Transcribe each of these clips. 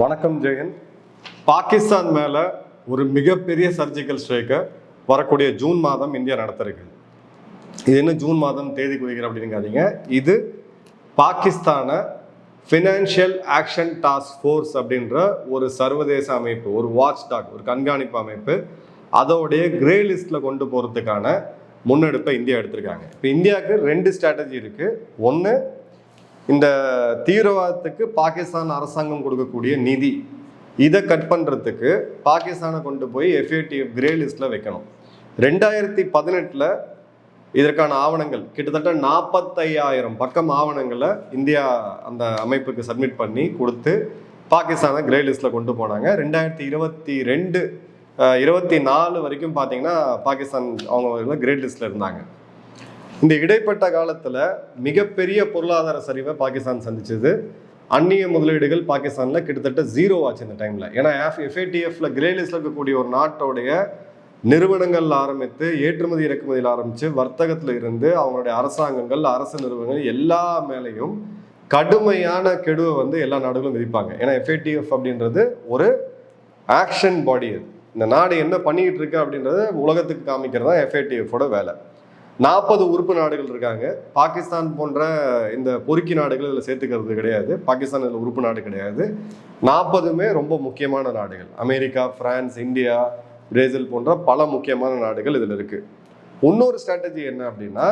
வணக்கம் ஜெயன். பாகிஸ்தான் மேலே ஒரு மிகப்பெரிய சர்ஜிக்கல் ஸ்ட்ரைக்கை வரக்கூடிய ஜூன் மாதம் இந்தியா நடத்திருக்கு. இது என்ன ஜூன் மாதம் தேதி குறிக்கிற அப்படிங்காதீங்க இது பாகிஸ்தானை ஃபினான்ஷியல் ஆக்ஷன் டாஸ்க் ஃபோர்ஸ் அப்படின்ற ஒரு சர்வதேச அமைப்பு ஒரு வாட்ச் டாக் ஒரு கண்காணிப்பு அமைப்பு அதோடைய கிரே லிஸ்ட்டில் கொண்டு போகிறதுக்கான முன்னெடுப்பை இந்தியா எடுத்திருக்காங்க. இப்போ இந்தியாவுக்கு ரெண்டு ஸ்ட்ராட்டஜி இருக்குது ஒன்று இந்த தீவிரவாதத்துக்கு பாகிஸ்தான் அரசாங்கம் கொடுக்கக்கூடிய நிதி இதை கட் பண்ணுறதுக்கு பாகிஸ்தானை கொண்டு போய் எஃப்ஏடிஎஃப் கிரே லிஸ்ட்டில் வைக்கணும். ரெண்டாயிரத்தி பதினெட்டில் இதற்கான ஆவணங்கள் கிட்டத்தட்ட நாற்பத்தையாயிரம் பக்கம் ஆவணங்களை இந்தியா அந்த அமைப்புக்கு சப்மிட் பண்ணி கொடுத்து பாகிஸ்தானை கிரே லிஸ்ட்டில் கொண்டு போனாங்க. ரெண்டாயிரத்தி இருபத்தி ரெண்டு இருபத்தி நாலு வரைக்கும் பார்த்தீங்கன்னா பாகிஸ்தான் அவங்க கிரேட் லிஸ்ட்டில் இருந்தாங்க. இந்த இடைப்பட்ட காலத்தில் மிகப்பெரிய பொருளாதார சரிவை பாகிஸ்தான் சந்திச்சது. அந்நிய முதலீடுகள் பாகிஸ்தானில் கிட்டத்தட்ட ஜீரோ ஆச்சு இந்த டைமில் ஏன்னா எஃப்ஏடிஎஃப்ல கிரே இருக்கக்கூடிய ஒரு நாட்டோடைய நிறுவனங்கள் ஆரம்பித்து ஏற்றுமதி இறக்குமதியில் ஆரம்பித்து வர்த்தகத்தில் இருந்து அவங்களுடைய அரசாங்கங்கள் அரசு நிறுவனங்கள் எல்லா மேலேயும் கடுமையான கெடுவை வந்து எல்லா நாடுகளும் விதிப்பாங்க. ஏன்னா எஃப்ஏடிஎஃப் அப்படின்றது ஒரு ஆக்ஷன் பாடி அது. இந்த நாடு என்ன பண்ணிக்கிட்டு இருக்கு அப்படின்றத உலகத்துக்கு காமிக்கிறது தான் எஃப்ஏடிஎஃபோட வேலை. நாற்பது உறுப்பு நாடுகள் இருக்காங்க. பாகிஸ்தான் போன்ற இந்த பொறுக்கி நாடுகள் இதில் சேர்த்துக்கிறது கிடையாது. பாகிஸ்தான் இதில் உறுப்பு நாடு கிடையாது. நாற்பதுமே ரொம்ப முக்கியமான நாடுகள். அமெரிக்கா பிரான்ஸ் இந்தியா பிரேசில் போன்ற பல முக்கியமான நாடுகள் இதில் இருக்குது இன்னொரு ஸ்ட்ராட்டஜி என்ன அப்படின்னா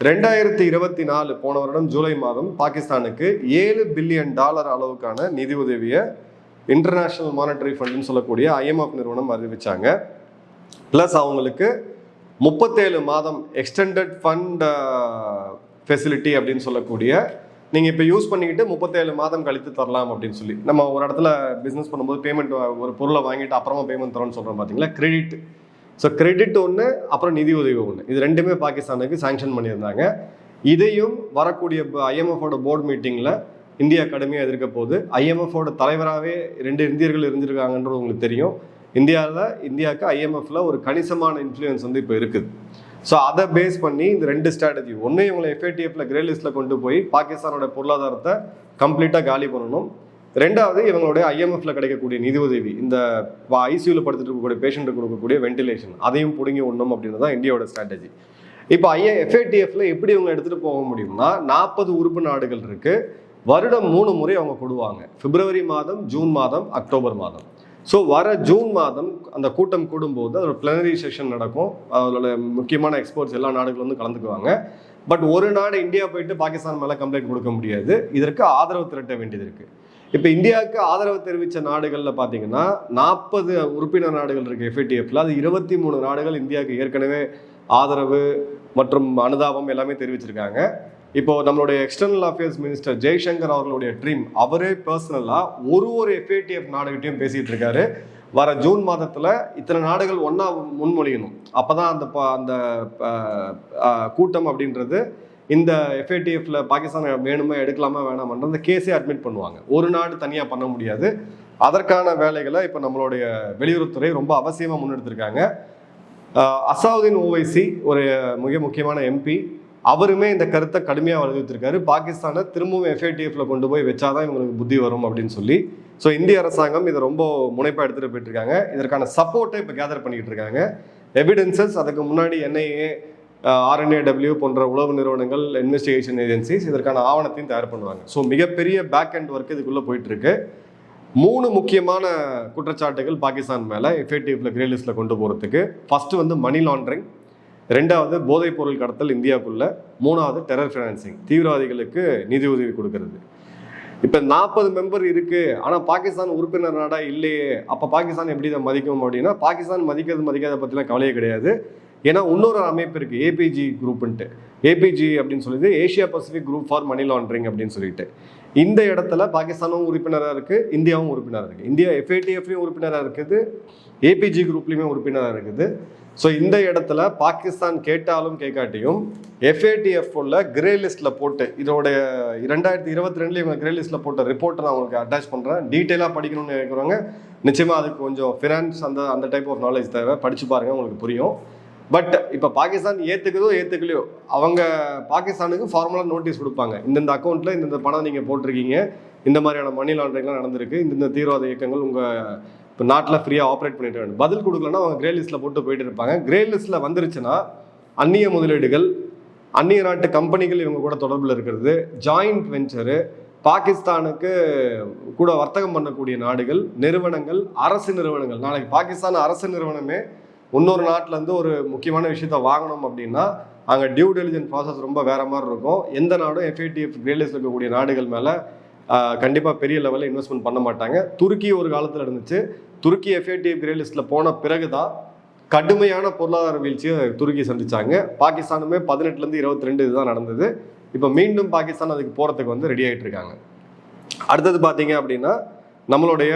ரெண்டாயிரத்தி இருபத்தி நாலு போன வருடம் ஜூலை மாதம் பாகிஸ்தானுக்கு ஏழு பில்லியன் டாலர் அளவுக்கான நிதி உதவியை இன்டர்நேஷ்னல் மானிட்டரி ஃபண்டுன்னு சொல்லக்கூடிய ஐஎம்எஃப் நிறுவனம் அறிவிச்சாங்க. ப்ளஸ் அவங்களுக்கு முப்பத்தேழு மாதம் எக்ஸ்டெண்டட் ஃபண்ட் ஃபெசிலிட்டி அப்படின்னு சொல்லக்கூடிய நீங்கள் இப்போ யூஸ் பண்ணிக்கிட்டு முப்பத்தேழு மாதம் கழித்து தரலாம் அப்படின்னு சொல்லி. நம்ம ஒரு இடத்துல பிஸ்னஸ் பண்ணும்போது பேமெண்ட் ஒரு பொருளை வாங்கிட்டு அப்புறமா பேமெண்ட் தரோம்னு சொல்கிறோம் பார்த்தீங்களா கிரெடிட் ஸோ கிரெடிட் ஒன்று அப்புறம் நிதி உதவி ஒன்று இது ரெண்டுமே பாகிஸ்தானுக்கு சாங்ஷன் பண்ணியிருந்தாங்க. இதையும் வரக்கூடிய ஐஎம்எஃபோட போர்டு மீட்டிங்கில் இந்தியா கடுமையாக எதிர்க்க போகுது. ஐஎம்எஃபோட தலைவராகவே ரெண்டு இந்தியர்கள் இருந்திருக்காங்கன்றது உங்களுக்கு தெரியும். இந்தியாவில் இந்தியாவுக்கு ஐஎம்எஃப்ல ஒரு கணிசமான இன்ஃப்ளூயன்ஸ் வந்து இப்போ இருக்குது. ஸோ அதை பேஸ் பண்ணி இந்த ரெண்டு ஸ்ட்ராட்டஜி ஒன்று இவங்களை எஃப்ஏடிஎஃப்ல கிரே லிஸ்ட்ல கொண்டு போய் பாகிஸ்தானோட பொருளாதாரத்தை கம்ப்ளீட்டாக காலி பண்ணணும். ரெண்டாவது இவங்களுடைய ஐஎம்எஃப்ல கிடைக்கக்கூடிய நிதி உதவி இந்த ஐசியூவில் படுத்துட்டு இருக்கக்கூடிய பேஷண்ட்டுக்கு கொடுக்கக்கூடிய வென்டிலேஷன் அதையும் பிடுங்கி ஒண்ணும் அப்படின்றது தான் இந்தியாவோட ஸ்ட்ராட்டஜி இப்போ ஐஏ எஃப்ஏடிஎஃப்ல எப்படி இவங்க எடுத்துகிட்டு போக முடியும்னா நாற்பது உறுப்பு நாடுகள் இருக்கு. வருடம் மூணு முறை அவங்க கொடுவாங்க பிப்ரவரி மாதம் ஜூன் மாதம் அக்டோபர் மாதம். ஸோ வர ஜூன் மாதம் அந்த கூட்டம் கூடும்போது அதோட பிளனரி செஷன் நடக்கும். அதோட முக்கியமான எக்ஸ்போர்ட்ஸ் எல்லா நாடுகளும் வந்து கலந்துக்குவாங்க. பட் ஒரு நாடு இந்தியா போயிட்டு பாகிஸ்தான் மேலே கம்ப்ளைண்ட் கொடுக்க முடியாது. இதற்கு ஆதரவு திரட்ட வேண்டியது இருக்கு. இப்போ இந்தியாவுக்கு ஆதரவு தெரிவித்த நாடுகளில் பார்த்தீங்கன்னா நாற்பது உறுப்பினர் நாடுகள் இருக்கு எஃப்ஏடிஎஃப்ல அது இருபத்தி மூணு நாடுகள் இந்தியாவுக்கு ஏற்கனவே ஆதரவு மற்றும் அனுதாபம் எல்லாமே தெரிவிச்சிருக்காங்க. இப்போ நம்மளுடைய எக்ஸ்டர்னல் அஃபேர்ஸ் மினிஸ்டர் ஜெய்சங்கர் அவர்களுடைய ட்ரீம் அவரே பர்சனலா ஒரு ஒரு எஃப்ஏடிஎஃப் நாடுகிட்டையும் பேசிட்டு இருக்காரு. வர ஜூன் மாதத்துல இத்தனை நாடுகள் ஒன்னா முன்மொழியணும். அப்பதான் அந்த ப- அந்த கூட்டம் அப்படின்றது இந்த எஃப்ஏடிஎஃப்ல பாகிஸ்தான் வேணுமா எடுக்கலாமா வேணாமன்ற கேஸே அட்மிட் பண்ணுவாங்க. ஒரு நாடு தனியா பண்ண முடியாது. அதற்கான வேலைகளை இப்போ நம்மளுடைய வெளியுறவுத்துறை ரொம்ப அவசியமா முன்னெடுத்திருக்காங்க. அசாவுதீன் ஓவைசி ஒரு மிக முக்கியமான எம்பி அவருமே இந்த கருத்தை கடுமையாக வலியுறுத்திருக்காரு பாகிஸ்தானை திரும்பவும் எஃப்ஏடிஎஃப்ல கொண்டு போய் வச்சாதான் இவங்களுக்கு புத்தி வரும் அப்படின்னு சொல்லி. ஸோ இந்திய அரசாங்கம் இதை ரொம்ப முனைப்பாக எடுத்துகிட்டு போயிட்டுருக்காங்க இதற்கான சப்போர்ட்டை இப்போ கேதர் பண்ணிக்கிட்டு இருக்காங்க. எவிடன்சஸ் அதுக்கு முன்னாடி என்ஐஏ ஆர்என்ஏடபிள்யூ போன்ற உளவு நிறுவனங்கள் இன்வெஸ்டிகேஷன் ஏஜென்சிஸ் இதற்கான ஆவணத்தையும் தயார் பண்ணுவாங்க. ஸோ மிகப்பெரிய பேக் அண்ட் ஒர்க் இதுக்குள்ளே போயிட்டுருக்கு மூணு முக்கியமான குற்றச்சாட்டுகள் பாகிஸ்தான் மேலே எஃப்ஏடிஎஃப்ல கிரே லிஸ்ட்டில் கொண்டு போகிறதுக்கு ஃபஸ்ட்டு வந்து மணி லாண்டரிங் ரெண்டாவது போதைப் பொருள் கடத்தல் இந்தியாவுக்குள்ள. மூணாவது டெரர் ஃபினான்சிங் தீவிரவாதிகளுக்கு நிதி உதவி கொடுக்கறது. இப்போ நாற்பது மெம்பர் இருக்கு. ஆனால் பாகிஸ்தான் உறுப்பினர் நாடா இல்லையே. அப்போ பாகிஸ்தான் எப்படி இதை மதிக்கும் அப்படின்னா பாகிஸ்தான் மதிக்கிறது மதிக்காத பற்றிலாம் கவலையே கிடையாது. ஏன்னா இன்னொரு அமைப்பு இருக்கு. ஏபிஜி குரூப்ன்ட்டு ஏபிஜி அப்படின்னு சொல்லிட்டு Asia Pacific group for money laundering அப்படின்னு சொல்லிட்டு. இந்த இடத்துல பாகிஸ்தானும் உறுப்பினராக இருக்குது இந்தியாவும் உறுப்பினராக இருக்குது இந்தியா எஃப்ஏடிஎஃப்லையும் உறுப்பினராக இருக்குது. ஏபிஜி குரூப்லேயுமே உறுப்பினராக இருக்குது. ஸோ இந்த இடத்துல பாகிஸ்தான் கேட்டாலும் கேட்காட்டியும் எஃப்ஏடிஎஃப் உள்ள கிரே லிஸ்ட்ல போட்டு இதோடைய இரண்டாயிரத்தி இருபத்தி ரெண்டுல இவங்க கிரே லிஸ்ட்ல போட்ட ரிப்போர்ட்டை நான் உங்களுக்கு அட்டாச் பண்ணுறேன் டீட்டெயிலாக படிக்கணும்னு நினைக்கிறவங்க நிச்சயமாக அதுக்கு கொஞ்சம் ஃபினான்ஸ் அந்த அந்த டைப் ஆஃப் நாலேஜ் தேவை. படிச்சு பாருங்க உங்களுக்கு புரியும். பட் இப்போ பாகிஸ்தான் ஏற்றுக்குதோ ஏற்றுக்கலையோ அவங்க பாகிஸ்தானுக்கு ஃபார்மலாக நோட்டீஸ் கொடுப்பாங்க. இந்தந்த அக்கௌண்ட்டில் இந்தந்த பணம் நீங்கள் போட்டிருக்கீங்க இந்த மாதிரியான மணி லாண்டரிங்லாம் நடந்திருக்கு இந்தந்த தீவிரவாத இயக்கங்கள் உங்கள் இப்போ நாட்டில் ஃப்ரீயாக ஆப்ரேட் பண்ணிட்டு வேண்டும் பதில் கொடுக்கலன்னா அவங்க கிரே லிஸ்ட்டில் போட்டு போயிட்டு இருப்பாங்க. கிரே லிஸ்ட்டில் வந்துருச்சுன்னா அந்நிய முதலீடுகள் அந்நிய நாட்டு கம்பெனிகள் இவங்க கூட தொடர்பில் இருக்கிறது. ஜாயிண்ட் வெஞ்சரு பாகிஸ்தானுக்கு கூட வர்த்தகம் பண்ணக்கூடிய நாடுகள் நிறுவனங்கள் அரசு நிறுவனங்கள். நாளைக்கு பாகிஸ்தான் அரசு நிறுவனமே இன்னொரு நாட்டிலேருந்து ஒரு முக்கியமான விஷயத்த வாங்கணும் அப்படின்னா அங்கே டியூ டெலிஜென்ட் ப்ராசஸ் ரொம்ப வேற மாதிரி இருக்கும். எந்த நாடும் எஃப்ஐடிஎஃப் கிரேலிஸ்ட் இருக்கக்கூடிய நாடுகள் மேலே கண்டிப்பாக பெரிய லெவலில் இன்வெஸ்ட்மெண்ட் பண்ண மாட்டாங்க. துருக்கி ஒரு காலத்தில் இருந்துச்சு. துருக்கி எஃப்ஏடிஎஃப் கிரே லிஸ்ட்டில் போன பிறகு தான் கடுமையான பொருளாதார வீழ்ச்சியை துருக்கி சந்திச்சாங்க. பாகிஸ்தானுமே பதினெட்டுலேருந்து இருபத்தி ரெண்டு இதுதான் நடந்தது. இப்போ மீண்டும் பாகிஸ்தான் அதுக்கு போகிறதுக்கு வந்து ரெடி ஆகிட்டு இருக்காங்க. அடுத்தது பார்த்தீங்க அப்படின்னா நம்மளுடைய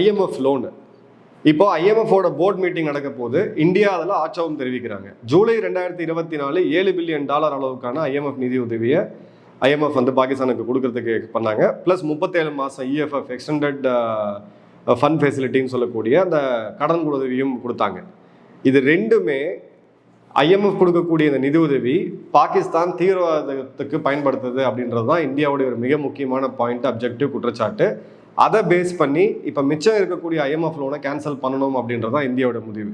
ஐஎம்எஃப் லோனு இப்போ ஐஎம்எஃபோட போர்ட் மீட்டிங் நடக்க போது இந்தியா அதில் ஆட்சேபம் தெரிவிக்கிறாங்க. ஜூலை ரெண்டாயிரத்தி இருபத்தி நாலு ஏழு பில்லியன் டாலர் அளவுக்கான ஐஎம்எஃப் நிதி உதவியை ஐஎம்எஃப் வந்து பாகிஸ்தானுக்கு கொடுக்கறதுக்கு பண்ணாங்க. ப்ளஸ் முப்பத்தேழு மாதம் இஎஃப்எஃப் எக்ஸ்டெண்டட் ஃபண்ட் ஃபெசிலிட்டின்னு சொல்லக்கூடிய அந்த கடன் உதவியும் கொடுத்தாங்க. இது ரெண்டுமே ஐஎம்எஃப் கொடுக்கக்கூடிய இந்த நிதி உதவி பாகிஸ்தான் தீவிரவாதத்துக்கு பயன்படுத்துது அப்படின்றது தான் இந்தியாவுடைய ஒரு மிக முக்கியமான பாயிண்ட் அப்ஜெக்டிவ் குற்றச்சாட்டு. அதை பேஸ் பண்ணி இப்போ மிச்சம் இருக்கக்கூடிய ஐஎம்எஃப் லோனை கேன்சல் பண்ணணும் அப்படின்றது தான் இந்தியாவோட முடிவு.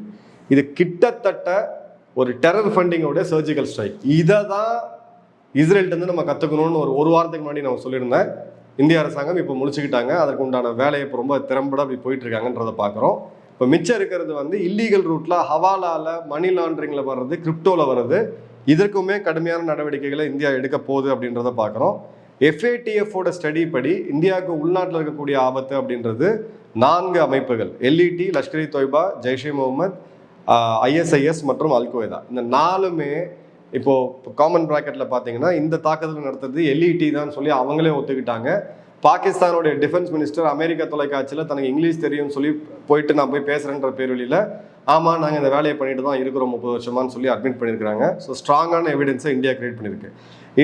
இது கிட்டத்தட்ட ஒரு டெரர் ஃபண்டிங்கோட சர்ஜிக்கல் ஸ்ட்ரைக் இதை தான் இஸ்ரேல்ட்டேருந்து நம்ம கற்றுக்கணும்னு ஒரு ஒரு வாரத்துக்கு முன்னாடி நான் சொல்லியிருந்தேன். இந்திய அரசாங்கம் இப்போ முடிச்சுக்கிட்டாங்க அதற்கு உண்டான வேலையை இப்போ ரொம்ப திறம்பட அப்படி போயிட்டு இருக்காங்கன்றதை பார்க்குறோம். இப்போ மிச்சம் இருக்கிறது வந்து இல்லீகல் ரூட்ல ஹவாலால மணி லாண்டரிங்ல வர்றது கிரிப்டோல வர்றது. இதற்குமே கடுமையான நடவடிக்கைகளை இந்தியா எடுக்க போகுது அப்படின்றத பார்க்குறோம். எஃப்ஏடிஎஃபோட ஸ்டடி படி இந்தியாவுக்கு உள்நாட்டில் இருக்கக்கூடிய ஆபத்து அப்படின்றது நான்கு அமைப்புகள். எல்இடி லஷ்கர் இ தொய்பா ஜெய்ஷே முகமது ஐஎஸ்ஐஎஸ் மற்றும் அல்கொய்தா இந்த நாலுமே இப்போது காமன் ப்ராக்கெட்டில் பார்த்தீங்கன்னா இந்த தாக்குதல் நடத்துறது எல்இடி தான் சொல்லி அவங்களே ஒத்துக்கிட்டாங்க. பாகிஸ்தானுடைய டிஃபென்ஸ் மினிஸ்டர் அமெரிக்க தொலைக்காட்சியில் தனக்கு இங்கிலீஷ் தெரியும்னு சொல்லி போயிட்டு நான் போய் பேசுகிறேன்ற பேரொழியில் ஆமாம் நாங்கள் இந்த வேலையை பண்ணிட்டு தான் இருக்கிறோம் முப்பது வருஷமான்னு சொல்லி அட்மிட் பண்ணியிருக்காங்க ஸோ ஸ்ட்ராங்கான எவிடன்ஸை இந்தியா கிரியேட் பண்ணியிருக்கு.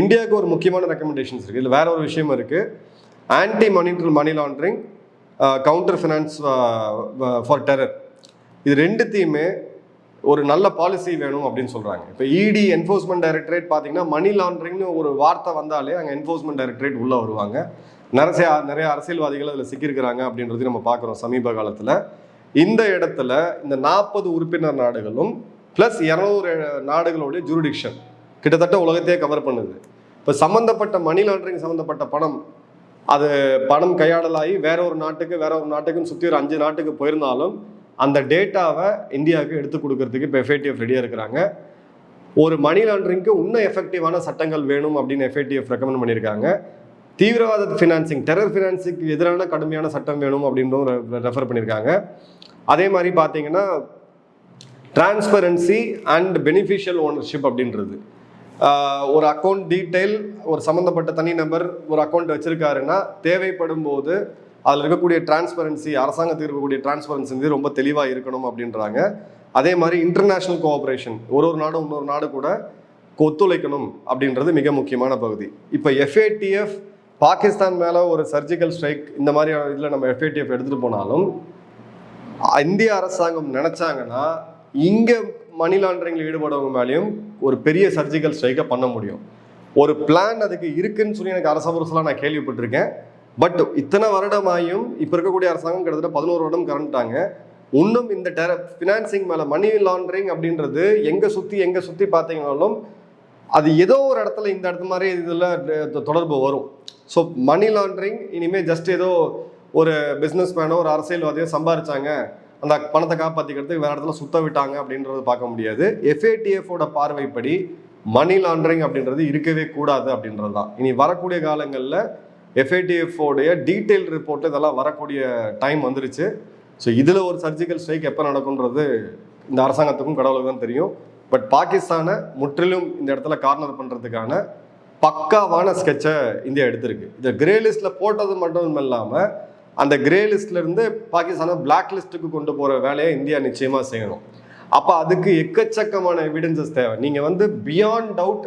இந்தியாவுக்கு ஒரு முக்கியமான ரெக்கமெண்டேஷன்ஸ் இருக்குது இதில் வேற ஒரு விஷயம் இருக்குது anti மணிட்டல் money laundering counter finance for terror இது ரெண்டுத்தையுமே ஒரு நல்ல பாலிசி வேணும் அப்படின்னு சொல்கிறாங்க இப்போ இடி என்ஃபோர்ஸ்மெண்ட் டைரக்டரேட் பார்த்தீங்கன்னா மணி லாண்ட்ரிங்னு ஒரு வார்த்தை வந்தாலே அங்கே என்ஃபோர்ஸ்மெண்ட் டைரக்டரேட் உள்ளே வருவாங்க. நிறைய நிறைய அரசியல்வாதிகள் அதில் சிக்கியிருக்கிறாங்க அப்படின்றது நம்ம பார்க்குறோம் சமீப காலத்தில். இந்த இடத்துல இந்த நாற்பது உறுப்பினர் நாடுகளும் ப்ளஸ் இரநூறு நாடுகளுடைய ஜூரிடிக்ஷன் கிட்டத்தட்ட உலகத்தையே கவர் பண்ணுது. இப்போ சம்மந்தப்பட்ட மணி லாண்டரிங் சம்மந்தப்பட்ட பணம் அது பணம் கையாடலாகி வேற ஒரு நாட்டுக்கு வேற ஒரு நாட்டுக்குன்னு சுற்றி ஒரு அஞ்சு நாட்டுக்கு போயிருந்தாலும் அந்த டேட்டாவை இந்தியாவுக்கு எடுத்து கொடுக்கறதுக்கு இப்போ எஃப்ஏடிஎஃப் ரெடியாக இருக்கிறாங்க. ஒரு மணி லாண்டரிங்க்கு இன்னும் எஃபெக்டிவான சட்டங்கள் வேணும் அப்படின்னு எஃப்ஏடிஎஃப் ரெக்கமெண்ட் பண்ணியிருக்காங்க. தீவிரவாத ஃபினான்சிங் டெரர் ஃபினான்சிங்க்கு எதிரான கடுமையான சட்டம் வேணும் அப்படின்றும் ரெஃபர் பண்ணியிருக்காங்க. அதே மாதிரி பார்த்தீங்கன்னா டிரான்ஸ்பரன்சி அண்ட் பெனிஃபிஷியல் ஓனர்ஷிப் அப்படின்றது. ஒரு அக்கௌண்ட் டீட்டெயில் ஒரு சம்மந்தப்பட்ட தனி நபர் ஒரு அக்கௌண்ட் வச்சுருக்காருன்னா தேவைப்படும் போது அதில் இருக்கக்கூடிய டிரான்ஸ்பரன்சி அரசாங்கத்துக்கு இருக்கக்கூடிய டிரான்ஸ்பரன்சி வந்து ரொம்ப தெளிவாக இருக்கணும் அப்படின்றாங்க. அதே மாதிரி இன்டர்நேஷ்னல் கோஆப்ரேஷன் ஒரு ஒரு நாடும் இன்னொரு நாடு கூட ஒத்துழைக்கணும் அப்படின்றது மிக முக்கியமான பகுதி. இப்போ எஃப்ஏடிஎஃப் பாகிஸ்தான் மேலே ஒரு சர்ஜிக்கல் ஸ்ட்ரைக் இந்த மாதிரி இதில் நம்ம எஃப்ஏடிஎஃப் எடுத்துகிட்டு போனாலும் இந்திய அரசாங்கம் நினச்சாங்கன்னா இங்கே மணி லாண்டரிங்கில் ஈடுபடவங்க மேலேயும் ஒரு பெரிய சர்ஜிக்கல் ஸ்ட்ரைக்கை பண்ண முடியும். ஒரு பிளான் அதுக்கு இருக்குன்னு சொல்லி எனக்கு அரசபுரசலாம் நான் கேள்விப்பட்டிருக்கேன். பட் இத்தனை வருடமாயும் இப்போ இருக்கக்கூடிய அரசாங்கம் கிட்டத்தட்ட பதினோரு வருடம் கரண்ட்டாங்க இன்னும் இந்த டெர ஃபினான்சிங் மேலே மணி லாண்டரிங் அப்படின்றது எங்கே சுற்றி எங்கே சுற்றி பார்த்தீங்கனாலும் அது ஏதோ ஒரு இடத்துல இந்த இடத்து மாதிரி இதில் தொடர்பு வரும். ஸோ மணி லாண்ட்ரிங் இனிமேல் ஜஸ்ட் ஏதோ ஒரு பிஸ்னஸ் மேனோ ஒரு அரசியல்வாதியோ சம்பாரிச்சாங்க. அந்த பணத்தை காப்பாற்றிக்கிறதுக்கு வேறு இடத்துல சுத்த விட்டாங்க அப்படின்றத பார்க்க முடியாது. எஃப்ஏடிஎஃபோட பார்வைப்படி மணி லாண்ட்ரிங் அப்படின்றது இருக்கவே கூடாது அப்படின்றது தான் இனி வரக்கூடிய காலங்களில் FATF டீட்டெயில் ரிப்போர்ட் இதெல்லாம் வரக்கூடிய டைம் வந்துருச்சு. ஸோ இதில் ஒரு சர்ஜிக்கல் ஸ்ட்ரைக் எப்போ நடக்கும்ன்றது இந்த அரசாங்கத்துக்கும் கடவுளுக்கு தான் தெரியும். பட் பாகிஸ்தானை முற்றிலும் இந்த இடத்துல கார்னர் பண்ணுறதுக்கான பக்காவான ஸ்கெட்சை இந்தியா எடுத்திருக்கு. இந்த கிரே லிஸ்ட்டில் போட்டது மட்டும் இல்லாமல் அந்த கிரே லிஸ்ட்லேருந்து பாகிஸ்தானை பிளாக் லிஸ்ட்டுக்கு கொண்டு போகிற வேலையை இந்தியா நிச்சயமாக செய்யணும். அப்போ அதுக்கு எக்கச்சக்கமான எவிடன்சஸ் தேவை. நீங்கள் வந்து பியாண்ட் டவுட்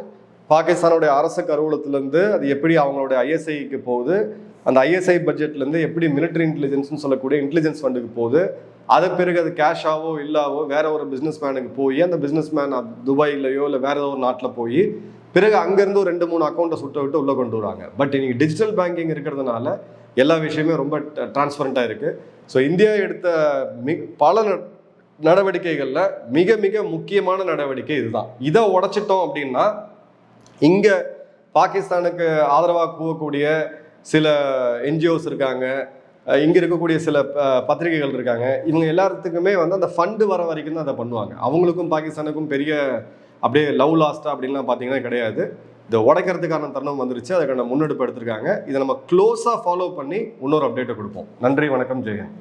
பாகிஸ்தானுடைய அரசு கருவூலத்திலேருந்து அது எப்படி அவங்களுடைய ஐஎஸ்ஐக்கு போகுது அந்த ஐஎஸ்ஐ பட்ஜெட்லேருந்து எப்படி மிலிட்டரி இன்டெலிஜென்ஸ்னு சொல்லக்கூடிய இன்டெலிஜென்ஸ் ஃபண்டுக்கு போகுது அது பிறகு அது கேஷாவோ இல்லாவோ வேற ஒரு பிஸ்னஸ் மேனுக்கு போய் அந்த பிஸ்னஸ் மேன் துபாயிலையோ இல்லை வேற ஏதோ ஒரு நாட்டில் போய் பிறகு அங்கேருந்து ஒரு ரெண்டு மூணு அக்கௌண்ட்டை சுட்ட விட்டு உள்ளே கொண்டு வராங்க. பட் இன்னைக்கு டிஜிட்டல் பேங்கிங் இருக்கிறதுனால எல்லா விஷயமே ரொம்ப டிரான்ஸ்பரண்ட்டாக இருக்குது ஸோ இந்தியா எடுத்த மி பல ந- நடவடிக்கைகளில் மிக மிக முக்கியமான நடவடிக்கை இதுதான். இதை உடைச்சிட்டோம் அப்படின்னா இங்கே பாகிஸ்தானுக்கு ஆதரவாக போகக்கூடிய சில என்ஜிஓஸ் இருக்காங்க. இங்கே இருக்கக்கூடிய சில பத்திரிகைகள் இருக்காங்க. இவங்க எல்லாத்துக்குமே வந்து அந்த ஃபண்டு வர வரைக்கும் தான் அதை பண்ணுவாங்க. அவங்களுக்கும் பாகிஸ்தானுக்கும் பெரிய அப்படியே லவ் லாஸ்டா அப்படின்லாம் பார்த்தீங்கன்னா கிடையாது. இதை உடைக்கிறதுக்கான தருணம் வந்துருச்சு. அதுக்கான முன்னெடுப்பு எடுத்திருக்காங்க. இதை நம்ம க்ளோஸாக ஃபாலோ பண்ணி இன்னொரு அப்டேட்டை கொடுப்போம். நன்றி வணக்கம் ஜெயன்